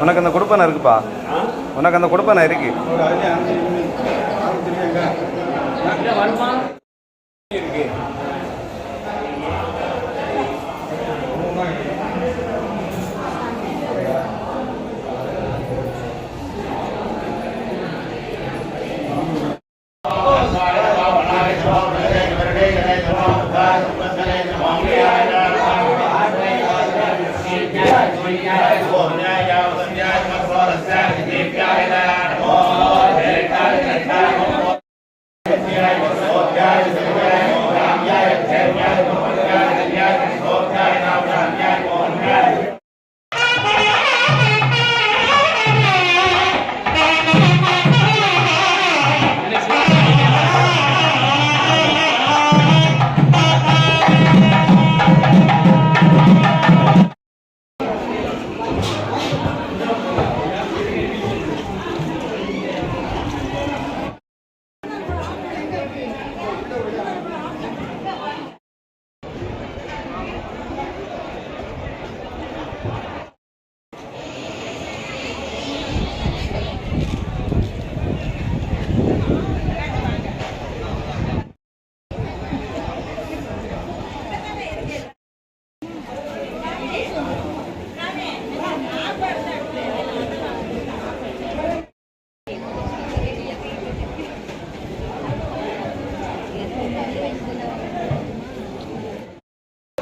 உனக்கு அந்த கொடுப்பனை இருக்குப்பா உனக்கு அந்த கொடுப்பனை இருக்கு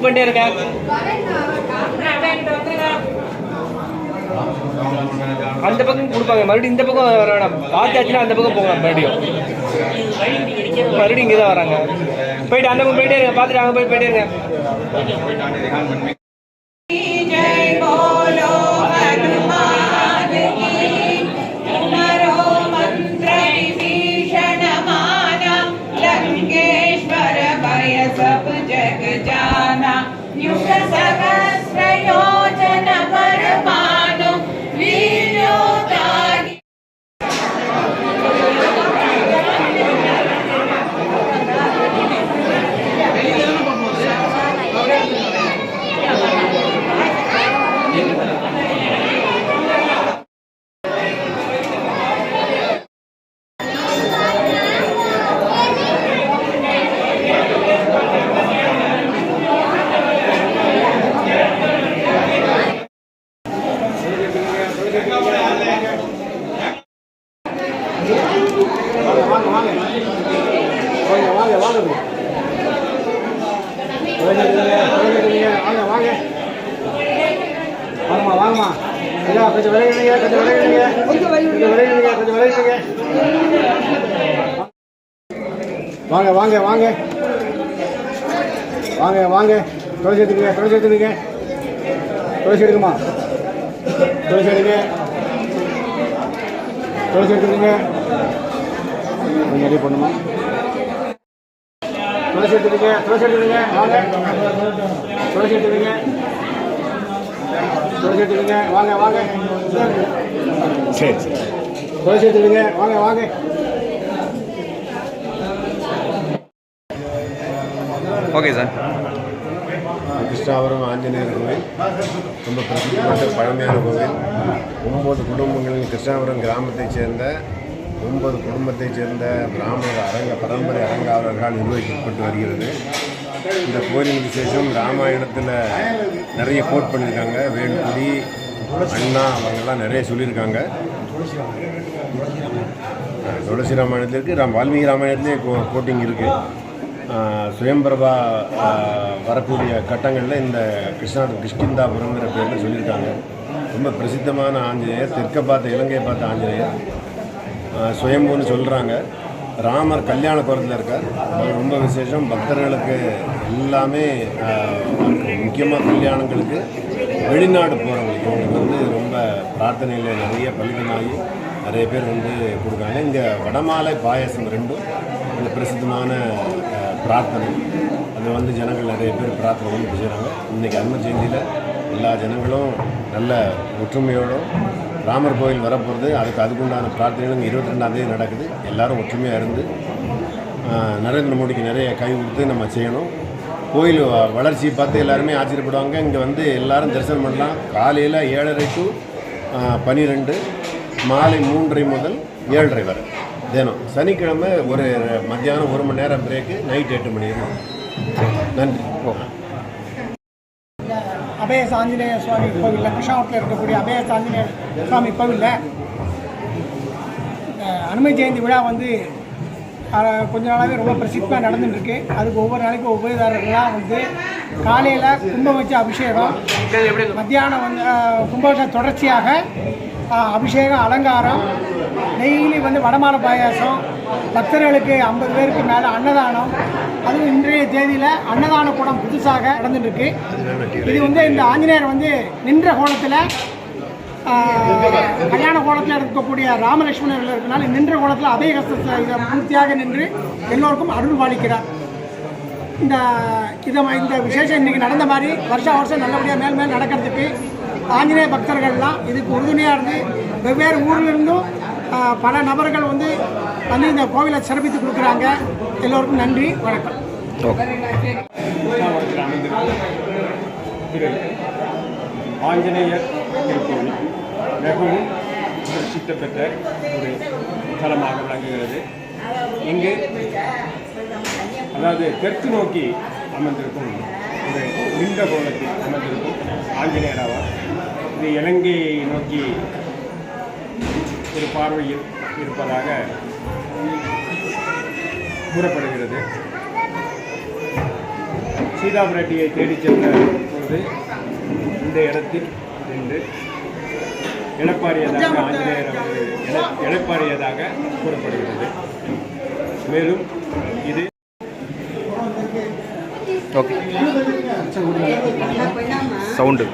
மூவ் பண்ணிட்டே இருக்கேன். அந்த பக்கம் கொடுப்பாங்க. மறுபடியும் இந்த பக்கம் வர வேணாம். பார்த்தாச்சுன்னா அந்த பக்கம் போங்க மறுபடியும். மறுபடியும் இங்கே தான் வராங்க. போயிட்டு அந்த பக்கம் போயிட்டே இருங்க. பார்த்துட்டு அங்கே போய் போயிட்டே இருங்க. Yes, வாங்கம்மா வாங்கம்மா. ஐயா கொஞ்சம் விளையாடுங்க கொஞ்சம் விளையாடுங்க கொஞ்சம் விளையாடுங்க கொஞ்சம் விளையாடுங்க வாங்க வாங்க வாங்க. வாங்க வாங்க. துளசி எடுத்துக்கங்க துளசி எடுத்துக்கங்க. துளசி எடுக்குமா துளசி எடுங்க. துளசி எடுத்துக்கங்க. நீங்கள் ரெடி பண்ணுமா துளசி எடுத்துக்கங்க துளசி எடுத்துக்கங்க. வாங்க. துளசி துளசி எடுத்துக்கங்க. வாங்க வாங்க. சரி சரி. எடுத்துக்கங்க வாங்க வாங்க. Okay sir. கிருஷ்ணாபுரம் ஆஞ்சநேயர் கோவில். ரொம்ப பிரசித்தி பெற்ற பழமையான கோவில். ஒம்பது குடும்பங்களில் கிருஷ்ணாபுரம் கிராமத்தைச் சேர்ந்த ஒன்பது குடும்பத்தைச் சேர்ந்த பிராமணர் அரங்க பரம்பரை அரங்காவலர்களால் நிர்வகிக்கப்பட்டு வருகிறது. இந்த கோயிலின் விசேஷம் ராமாயணத்தில் நிறைய கோட் பண்ணியிருக்காங்க. வேலுக்குடி அண்ணா அவங்கெல்லாம் நிறைய சொல்லியிருக்காங்க. துளசி துளசி ராமாயணத்திற்கு ராம் வால்மீகி ராமாயணத்திலே கோ கோட்டிங் இருக்குது சுயம்பிரபா வரக்கூடிய கட்டங்களில் இந்த கிருஷ்ணா கிருஷ்கிந்தாபுரங்கிற பேரில் சொல்லியிருக்காங்க. ரொம்ப பிரசித்தமான ஆஞ்சநேயர் தெற்கை பார்த்த இலங்கையை பார்த்த ஆஞ்சநேயர். சுயம்புன்னு சொல்கிறாங்க ராமர் கல்யாண குரத்தில் இருக்கார். அது ரொம்ப விசேஷம். பக்தர்களுக்கு எல்லாமே முக்கியமாக கல்யாணங்களுக்கு வெளிநாடு போகிறவங்களுக்கு இவங்களுக்கு வந்து ரொம்ப பிரார்த்தனையில் நிறைய பலிதமாகி நிறைய பேர் வந்து கொடுக்குறாங்க. இங்கே வடமாலை பாயசம் ரெண்டும் இந்த பிரசித்தமான பிரார்த்தனை. அது வந்து ஜனங்கள் நிறைய பேர் பிரார்த்தனை வந்து செய்கிறாங்க இன்றைக்கி அன்ம ஜெயந்தியில் எல்லா ஜனங்களும் நல்ல ஒற்றுமையோடும் ராமர் கோயில் வரப்போகிறது அதுக்கு அதுக்குண்டான பிரார்த்தனைகளும் இருபத்தி ரெண்டாந்தேதி நடக்குது. எல்லாரும் ஒற்றுமையாக இருந்து நரேந்திர மோடிக்கு நிறைய கை கொடுத்து நம்ம செய்யணும். கோயில் வளர்ச்சியை பார்த்து எல்லாருமே ஆச்சரியப்படுவாங்க. இங்கே வந்து எல்லாரும் தரிசனம் பண்ணலாம். காலையில் ஏழரை டு பன்னிரெண்டு மாலை மூன்றரை முதல் ஏழரை வரை. தினம். சனிக்கிழமை ஒரு மத்தியானம் ஒரு மணி நேரம் பிரேக்கு நைட் எட்டு மணி வரைக்கும். நன்றி. அபய சாஞ்சநேய சுவாமி கோவிலில் கிருஷ்ணாவரத்தில் இருக்கக்கூடிய அபய சாஞ்சநேய சுவாமி கோவிலில் இந்த அனுமதி ஜெயந்தி விழா வந்து கொஞ்ச நாளாகவே ரொம்ப பிரசித்தமாக நடந்துட்டுருக்கு. அதுக்கு ஒவ்வொரு நாளைக்கும் உபயதாரர்களாக வந்து காலையில் கும்பம் வச்சு அபிஷேகம் மத்தியானம் வந்து அஹ், தொடர்ச்சியாக அபிஷேகம் அலங்காரம் டெய்லி வந்து வடமாலை பாயாசம் பக்தர்களுக்கு ஐம்பது பேருக்கு மேலே அன்னதானம். அதுவும் இன்றைய தேதியில் அன்னதான கூடம் புதுசாக நடந்துட்டுருக்கு. இது வந்து இந்த ஆஞ்சநேயர் வந்து நின்ற கோலத்தில் கல்யாண கோலத்தில் இருக்கக்கூடிய ராமலட்சுமணர்கள் இருக்கனால நின்ற கோலத்தில் அதே கஷ்டத்தை இதை பூர்த்தியாக நின்று எல்லோருக்கும் அருள் பாலிக்கிறார். இந்த இதை இந்த விசேஷம் இன்னைக்கு நடந்த மாதிரி வருஷம் வருஷம் நல்லபடியாக மேல் மேல் நடக்கிறதுக்கு ஆஞ்சநேய பக்தர்கள்லாம் இதுக்கு உறுதுணையாக இருந்து வெவ்வேறு ஊர்ல இருந்தும் ஆஹ், பல நபர்கள் வந்து வந்து இந்த கோவிலை சிறப்பித்து கொடுக்குறாங்க. எல்லோருக்கும் நன்றி வணக்கம். அமைந்திருக்கும் ஆஞ்சநேயர் திருக்கோவில் மிகவும் பிரசித்த பெற்ற ஒரு தலமாக விளங்குகிறது. இங்கு அதாவது தெற்கு நோக்கி அமர்ந்திருக்கும் ஒரு லிங்க கோலத்தில் அமைந்திருக்கும் ஆஞ்சநேயர் ஆவார். இது இலங்கையை நோக்கி ஒரு பார்வையில் இருப்பதாக கூறப்படுகிறது. சீதாபுரட்டியை தேடிச் சென்ற பொழுது இந்த இடத்தில் நின்று இழப்பாரியதாக ஆஞ்சநேயர் அவர்கள் இழ- இழப்பாரியதாக கூறப்படுகிறது. மேலும் இது ஓகே. சவுண்டு.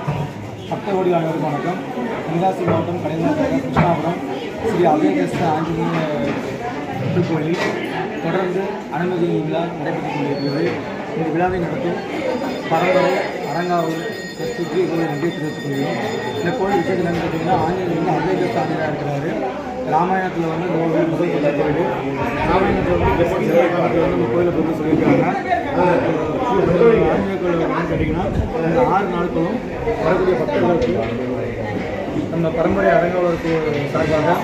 பக்தகோடி அனைவருக்கும் வணக்கம். தென்காசி மாவட்டம் கலைஞர் கிருஷ்ணாபுரம் ஸ்ரீ அபயகஸ்த ஆஞ்சநேய திருக்கோயிலில் தொடர்ந்து அனுமதி விழா நடைபெற்றுக் கொண்டிருக்கிறது. இந்த விழாவை நடத்தும் பரம்பரை அரங்காவூர் கஸ்தூரி கோயில் நன்றி தெரிவித்துக் கொள்கிறோம். இந்த கோயில் விஷயத்தில் என்னன்னு பார்த்தீங்கன்னா ஆஞ்சநேயர் வந்து அபயகஸ்த ஆஞ்சநேயர் இருக்கிறாரு. ராமாயணத்தில் வந்து இந்த கோவில் முதல் ராமாயணத்தில் வந்து சிவகாமத்தில் வந்து நம்ம கோயிலை பற்றி சொல்லியிருக்காங்க. ஆஞ்சநேய கோயில் என்னன்னு கேட்டிங்கன்னா இந்த ஆறு நாட்களும் வரக்கூடிய பக்தர்களுக்கு நம்ம பரம்பரை அரங்காவலருக்கு சார்பாக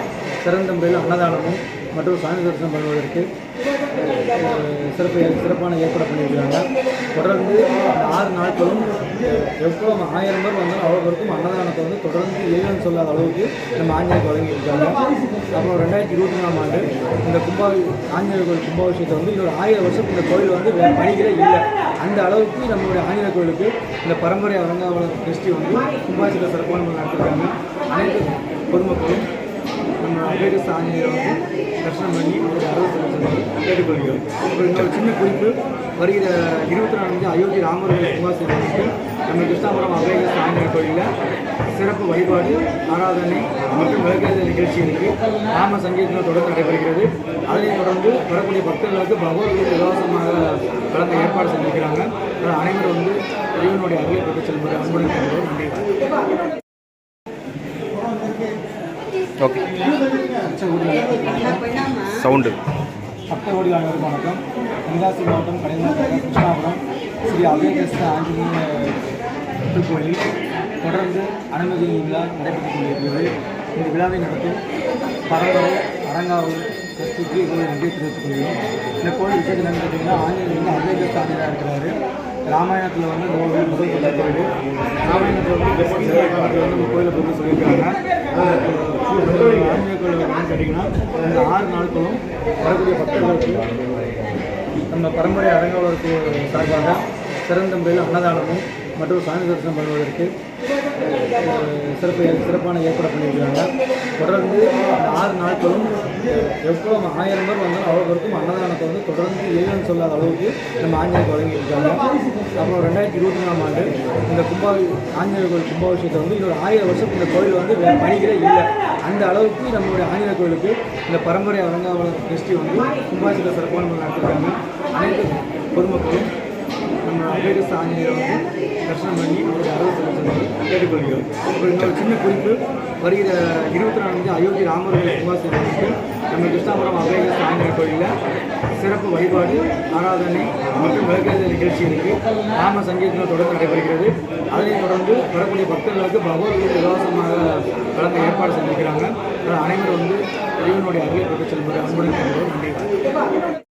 சிறந்த முறையில் அன்னதானமும் மற்றும் சாமி தரிசனம் பண்ணுவதற்கு சிறப்பு சிறப்பான ஏற்பாடு பண்ணியிருக்காங்க தொடர்ந்து அந்த ஆறு நாட்களும் எவ்வளோ ஆயிரம் பேர் வந்தாலும் அவ்வளோ பேருக்கும் அன்னதானத்தை வந்து தொடர்ந்து இல்லைன்னு சொல்லாத அளவுக்கு நம்ம ஆஞ்சநேயர் வழங்கியிருக்காங்க. அப்புறம் ரெண்டாயிரத்தி இருபத்தி நாலாம் ஆண்டு இந்த கும்பாவி ஆஞ்சநேயர் கோயில் கும்பாபிஷேகத்தை வந்து இன்னொரு ஆயிரம் வருஷம் இந்த கோயில் வந்து வேறு பணிகளே இல்லை. அந்த அளவுக்கு நம்மளுடைய ஆஞ்சநேயர் கோயிலுக்கு இந்த பரம்பரை அரங்காவலர் கிறிஸ்டி வந்து கும்பாபிஷேக சிறப்பான நடத்திருக்காங்க அனைத்து பொதுமக்களும் நம்ம அம்பேகஸ் ஆஞ்சநேயர் வந்து தரிசனம் பண்ணி ஒரு அறுபத்தி கேட்டுக்கொள்கிறோம். இன்னொரு சின்ன குறிப்பு. வருகிற இருபத்தி நாலு அயோத்தி ராமர் கும்பாபிஷேகத்துக்கு நம்ம கிருஷ்ணாபுரம் அம்பேகஸ் ஆஞ்சநேயர் கோயிலில் சிறப்பு வழிபாடு ஆராதனை மற்றும் விளக்கேற்ற நிகழ்ச்சி இருக்கு நாம சங்கீதத்தில் தொடர்ந்து நடைபெறுகிறது. அதனைத் தொடர்ந்து வரக்கூடிய பக்தர்களுக்கு பகவத்கீதை இலவசமாக வழங்க ஏற்பாடு செஞ்சிருக்கிறாங்க அனைவரும் வந்து இறைவனுடைய அருளை பெற்று செல்வது அன்புடன். நன்றி. ஓகே. சவுண்டு. பக்த அனைவருக்கும் வணக்கம் தென்காசி மாவட்டம் கடைநாட்டு கிருஷ்ணாபுரம் ஸ்ரீ அபயகிருஷ்ண ஆஞ்சநேய திருக்கோயிலில் தொடர்ந்து அனுமதி விழா நடைபெற்றுக் கொண்டிருக்கிறது. இந்த விழாவை நடத்தும் பரம்பரை அரங்காவூர் கட்சிக்கு இதை நன்றி தெரிவித்துக் கொள்கிறோம். இந்த கோயில் விசேஷம் என்னன்னு கேட்டிங்கன்னா ஆஞ்சநேயர் வந்து அபயகிருஷ்ண ஆஞ்சநேயராக இருக்கிறாரு. ராமாயணத்தில் வந்து இந்த கோவில் முதல் கொண்ட கோயில் ராமாயணத்தில் வந்து கடைசி வந்து இந்த கோயிலை பற்றி சொல்லியிருக்காங்க ஆஞ்சநேய கோயில் என்னன்னு கேட்டிங்கன்னா இந்த ஆறு நாட்களும் வரக்கூடிய பக்தர்களுக்கு நம்ம பரம்பரை அரங்கவருக்கு சார்பாக சிறந்த முறையில் அன்னதானமும் மற்றும் சாமி தரிசனம் பண்ணுவதற்கு சிறப்பு சிறப்பான ஏற்பாடு பண்ணியிருக்கிறாங்க. தொடர்ந்து ஆறு நாட்களும் எவ்வளோ ஆயிரம் பேர் வந்தாலும் அவ்வளோ பேருக்கும் அன்னதானத்தை வந்து தொடர்ந்து இல்லைன்னு சொல்லாத அளவுக்கு நம்ம ஆஞ்சநேயர் வழங்கியிருக்காங்க அப்புறம் ரெண்டாயிரத்தி இருபத்தி நாலாம் ஆண்டு இந்த கும்பா ஆஞ்சநேயர் கோயில் கும்பாபிஷேகத்தை வந்து இன்னொரு ஆயிரம் வருஷத்துக்கு இந்த கோயில் வந்து வே- பணிகளே இல்லை. அந்த அளவுக்கு நம்மளுடைய ஆஞ்சநேயர் கோயிலுக்கு இந்த பரம்பரை அரங்காவலர் கிறிஸ்டி வந்து கும்பாபிஷேகத்தை சிறப்பான முறையில் நடத்திருக்காங்க. அனைத்து பொதுமக்களும் நம்ம அம்பேகஸ் ஆஞ்சநேயரை வந்து தரிசனம் பண்ணி அவருடைய அறுபத்தி கேட்டுக்கொள்கிறோம். அப்புறம் இன்னொரு சின்ன குறிப்பு வருகிற இருபத்தி நாலு அயோத்தி ராமர் கும்பாபிஷேகத்துக்கு நம்ம கிருஷ்ணாபுரம் அபேக ஆஞ்சநேயர் கோயிலில் சிறப்பு வழிபாடு ஆராதனை மற்றும் விளக்கேற்ற நிகழ்ச்சி இருக்குது ராம சங்கீதத்தில் தொடர்ந்து நடைபெறுகிறது. அதனைத் தொடர்ந்து வரக்கூடிய பக்தர்களுக்கு பகவத்கீதை இலவசமாக வழங்க ஏற்பாடு செஞ்சிருக்கிறாங்க. அதனால் அனைவரும் வந்து இறைவனுடைய அருளை பெற்று செல்வது அன்புடன் நன்றி.